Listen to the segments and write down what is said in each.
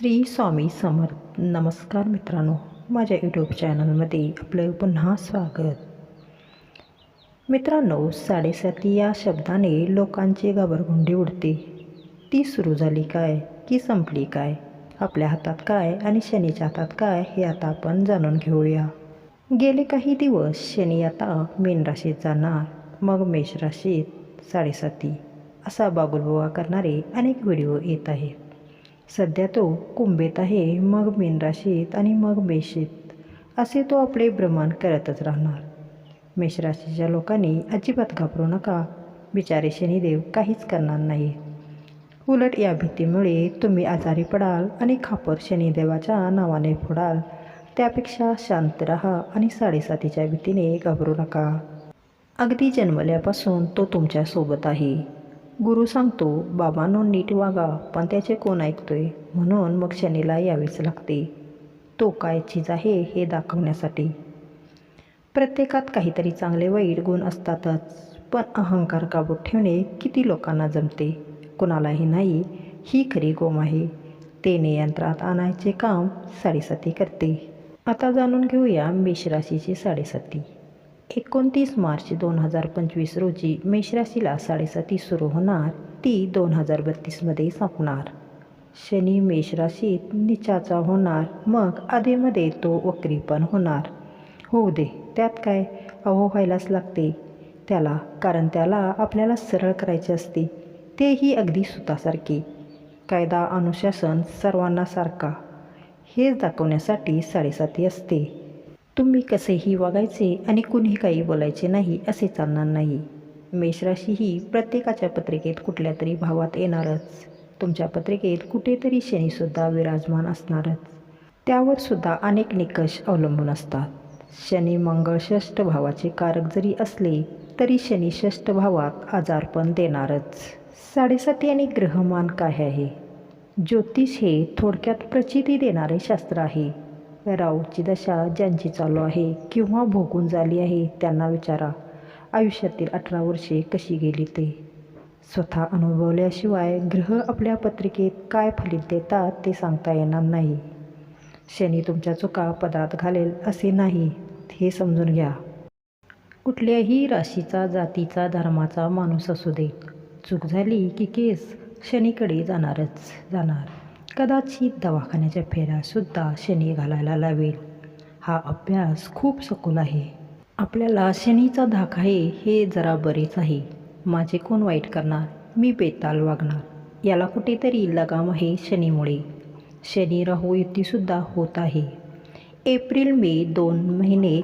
श्री स्वामी समर्थ नमस्कार मित्रांनो माझ्या यूट्यूब चॅनलमध्ये आपलं पुन्हा स्वागत. मित्रांनो साडेसाती या शब्दाने लोकांची घाबरगुंडी उडते. ती सुरू झाली काय की संपली काय आपल्या हातात काय आणि शनीच्या हातात काय हे आता आपण जाणून घेऊया. गेले काही दिवस शनी आता मीन राशीत जाणार मग मेष राशीत साडेसाती. असा बागुलबुवा करणारे अनेक व्हिडिओ येत आहेत. सध्या तो कुंभेत आहे मग मीन राशीत आणि मग मेषेत. असे तो आपले भ्रमण करतच राहणार. मेषराशीच्या लोकांनी अजिबात घाबरू नका. बिचारे शनिदेव काहीच करणार नाही. उलट या भीतीमुळे तुम्ही आजारी पडाल आणि खापर शनिदेवाच्या नावाने फोडाल. त्यापेक्षा शांत राहा आणि साडेसातीच्या भीतीने घाबरू नका. अगदी जन्मल्यापासून तो तुमच्यासोबत आहे. गुरु सांगतो बाबांनो नीट वागा पण त्याचे कोण ऐकतोय? म्हणून मग शनीला यावेच लागते. तो काय चीज आहे हे दाखवण्यासाठी. प्रत्येकात काहीतरी चांगले वाईट गुण असतातच पण अहंकार काबूत ठेवणे किती लोकांना जमते? कुणालाही नाही ही खरी गोम आहे. ते नियंत्रणात आणायचे काम साडेसाती करते. आता जाणून घेऊया मेषराशीची साडेसाती. एकोणतीस मार्च दोन हजार पंचवीस रोजी मेषराशीला साडेसाती सुरू होणार. ती दोन हजार बत्तीसमध्ये संपणार. शनी मेषराशीत निचाचा होणार. मग आधीमध्ये तो वक्री पण होणार. होऊ दे त्यात काय अहो व्हायलाच लागते. त्याला कारण त्याला आपल्याला सरळ करायचे असते. तेही अगदी सुतासारखे. कायदा अनुशासन सर्वांना सारखा. हेच दाखवण्यासाठी साडेसाती असते. तुम्ही कसेही वागायचे आणि कुणीही काही बोलायचे नाही असे चालणार नाही. मेषराशी ही प्रत्येकाच्या पत्रिकेत कुठल्या तरी भावात येणारच. तुमच्या पत्रिकेत कुठेतरी शनीसुद्धा विराजमान असणारच. त्यावर सुद्धा अनेक निकष अवलंबून असतात. शनी मंगळ षष्ठ भावाचे कारक जरी असले तरी शनी षष्ठ भावात आजारपण देणारच. साडेसाती आणि ग्रहमान काय आहे? ज्योतिष हे थोडक्यात प्रचिती देणारे शास्त्र आहे. राऊची दशा ज्यांची चालू आहे किंवा भोगून झाली आहे त्यांना विचारा. आयुष्यातील अठरा वर्षे कशी गेली ते? स्वतः अनुभवल्याशिवाय ग्रह आपल्या पत्रिकेत काय फलित देतात ते सांगता येणार नाही. शनी तुमच्या चुका पदात घालेल असे नाही हे समजून घ्या. कुठल्याही राशीचा जातीचा धर्माचा माणूस असू दे. चूक झाली की केस शनीकडे जाणारच जाणार. कदाचित दवाखान्याच्या फेऱ्यासुद्धा शनी घालायला लावेल. हा अभ्यास खूप सखोल आहे. आपल्याला शनीचा धाक आहे हे जरा बरेच आहे. माझे कोण वाईट करणार? मी बेताल वागणार. याला कुठेतरी लगाम आहे शनीमुळे. शनी राहू युतीसुद्धा होत आहे. एप्रिल मे दोन महिने.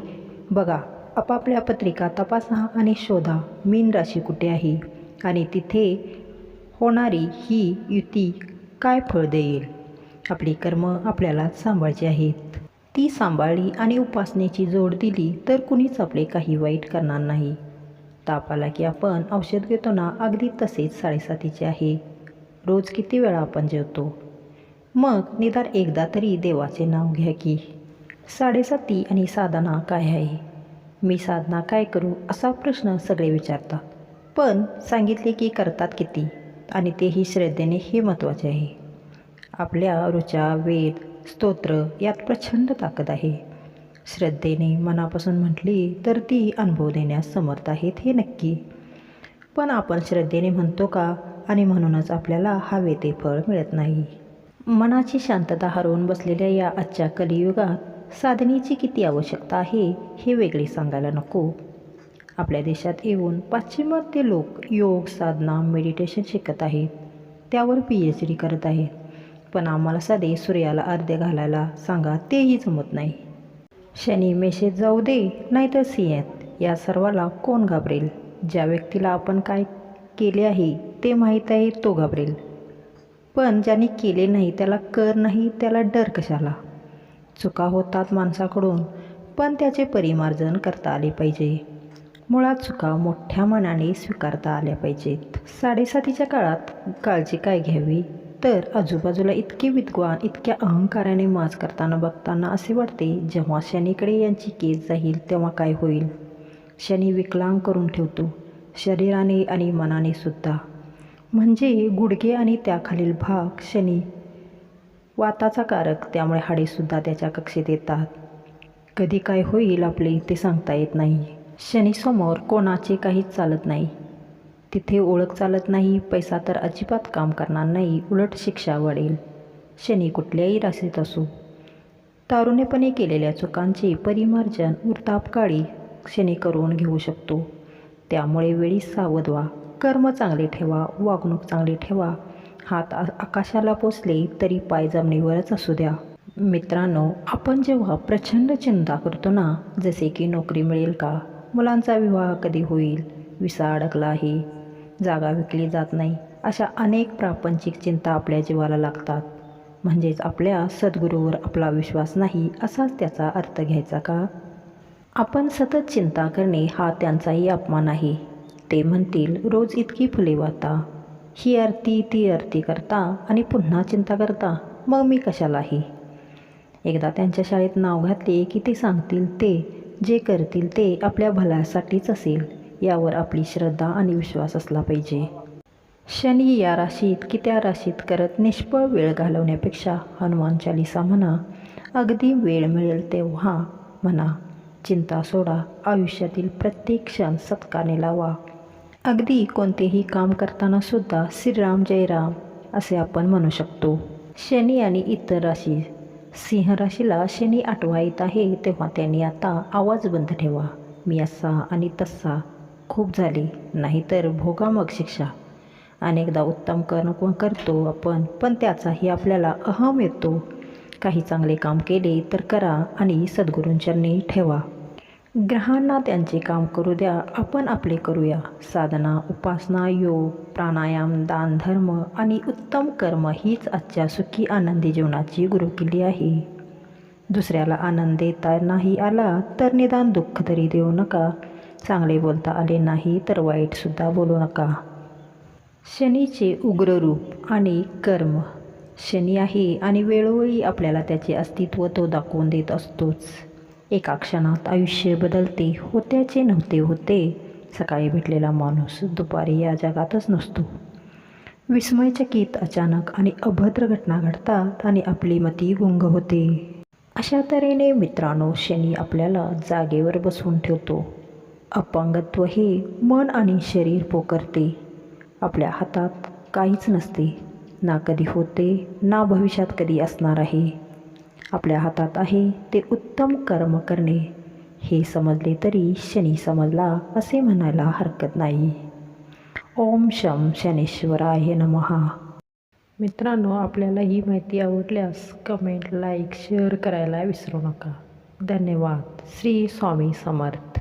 बघा आपापल्या पत्रिका तपासा आणि शोधा. मीन राशी कुठे आहे? आणि तिथे होणारी ही युती काय फळ देईल? आपली कर्म आपल्याला सांभाळची आहेत. ती सांभाळली आणि उपासनेची जोड दिली तर कुणीच आपले काही वाईट करणार नाही. ताप आला की आपण औषध घेतो ना अगदी तसेच साडेसातीचे आहे. रोज किती वेळा आपण जेवतो? मग निदान एकदा तरी देवाचे नाव घ्या की. साडेसाती आणि साधना काय आहे? मी साधना काय करू असा प्रश्न सगळे विचारतात. पण सांगितले की करतात किती? आणि तेही श्रद्धेने हे महत्त्वाचे आहे. आपल्या रुचा वेद स्तोत्र यात प्रचंड ताकद आहे. श्रद्धेने मनापासून म्हटली तर ती अनुभव देण्यास समर्थ आहेत हे नक्की. पण आपण श्रद्धेने म्हणतो का? आणि म्हणूनच आपल्याला हवे ते फळ मिळत नाही. मनाची शांतता हरवून बसलेल्या या आजच्या कलियुगात साधनेची किती आवश्यकता आहे हे वेगळे सांगायला नको. आपल्या देशात येऊन पाश्चिमात्य लोक योग साधना मेडिटेशन शिकत आहेत. त्यावर पी एच डी करत आहेत. पण आम्हाला साधे सूर्याला अर्ध्य घालायला सांगा तेही जमत नाही. शनी मेषेत जाऊ दे नाहीतर सिंहात. या सर्वाला कोण घाबरेल? ज्या व्यक्तीला आपण काय केले आहे ते माहीत आहे तो घाबरेल. पण ज्याने केले नाही त्याला कर नाही त्याला डर कशाला? चुका होतात माणसाकडून पण त्याचे परिमार्जन करता आले पाहिजे. मुळात चुका मोठ्या मनाने स्वीकारता आल्या पाहिजेत. साडेसातीच्या काळात काळजी काय घ्यावी? तर आजूबाजूला इतके विद्वान इतक्या अहंकाराने माज करताना बघताना असे वाटते जेव्हा शनीकडे यांची केस जाईल तेव्हा काय होईल? शनी विकलांग करून ठेवतो शरीराने आणि मनाने सुद्धा. म्हणजे गुडघे आणि त्याखालील भाग शनी वाताचा कारक त्यामुळे हाडेसुद्धा त्याच्या कक्षेत येतात. कधी काय होईल आपले ते सांगता येत नाही. शनीसमोर कोणाचे काहीच चालत नाही. तिथे ओळख चालत नाही पैसा तर अजिबात काम करणार नाही उलट शिक्षा वाढेल शनी कुठल्याही राशीत असो. तारुण्यपणे केलेल्या चुकांचे परिमार्जन वृद्धापकाळी शनी करून घेऊ शकतो. त्यामुळे वेळी सावध व्हा. कर्म चांगले ठेवा वागणूक चांगली ठेवा. हात आ आकाशाला पोचले तरी पाय जमिनीवरच असू द्या. मित्रांनो आपण जेव्हा प्रचंड चिंता करतो ना जसे की नोकरी मिळेल का? मुलांचा विवाह कधी होईल? विसा अडकला आहे जागा विकली जात नाही. अशा अनेक प्रापंचिक चिंता आपल्या जीवाला लागतात. म्हणजेच आपल्या सद्गुरूवर आपला विश्वास नाही असाच त्याचा अर्थ घ्यायचा का? आपण सतत चिंता करणे हा त्यांचाही अपमान आहे. ते म्हणतील रोज इतकी फुले वाहता. ही आरती ती आरती करता आणि पुन्हा चिंता करता. मग मी कशालाही? एकदा त्यांच्या शाळेत नाव घातले की ते सांगतील ते जे करतील ते आपल्या भल्यासाठीच असेल यावर आपली श्रद्धा आणि विश्वास असला पाहिजे. शनी या राशीत की त्या राशीत करत निष्फळ वेळ घालवण्यापेक्षा हनुमान चालिसा म्हणा अगदी वेळ मिळेल तेव्हा म्हणा चिंता सोडा आयुष्यातील प्रत्येक क्षण सत्काने लावा. अगदी कोणतेही काम करताना सुद्धा श्रीराम जय राम असे आपण म्हणू शकतो. शनी आणि इतर राशी सिंहराशीला शनी आठवा येत आहे तेव्हा त्यांनी आता आवाज बंद ठेवा. मी असा आणि तसा. खूप झाले. नाहीतर भोगा मग शिक्षा. अनेकदा उत्तम कर्म करतो आपण? पण त्याचाही आपल्याला अहम येतो. काही चांगले काम केले तर करा आणि सद्गुरूंचरणी ठेवा. ग्रहांना त्यांचे काम करू द्या. आपण आपले करूया. साधना उपासना योग प्राणायाम दान धर्म आणि उत्तम कर्म हीच आजच्या सुखी आनंदी जीवनाची गुरुकिल्ली आहे. दुसऱ्याला आनंद देता नाही आला तर निदान दुःख तरी देऊ नका. चांगले बोलता आले नाही तर वाईटसुद्धा बोलू नका. शनीचे उग्र रूप आणि कर्म. शनी आहे आणि वेळोवेळी आपल्याला त्याचे अस्तित्व तो दाखवून देत असतोच. एका क्षणात आयुष्य बदलते होत्याचे नव्हते होते. सकाळी भेटलेला माणूस दुपारी या जगातच नसतो. विस्मयचकित अचानक आणि अभद्र घटना घडतात आणि आपली मती गुंग होते. अशा तऱ्हेने मित्रांनो शनी आपल्याला जागेवर बसवून ठेवतो. अपंगत्व हे मन आणि शरीर पोकरते. आपल्या हातात काहीच नसते. ना कधी होते ना भविष्यात कधी असणार आहे. आपल्या हातात आहे ते उत्तम कर्म करणे. हे समजले तरी शनी समजला असे म्हणायला हरकत नाही. ओम शम शनेश्वराय नमहा मित्रांनो आपल्याला ही माहिती आवडल्यास कमेंट लाईक शेअर करायला विसरू नका. धन्यवाद. श्री स्वामी समर्थ.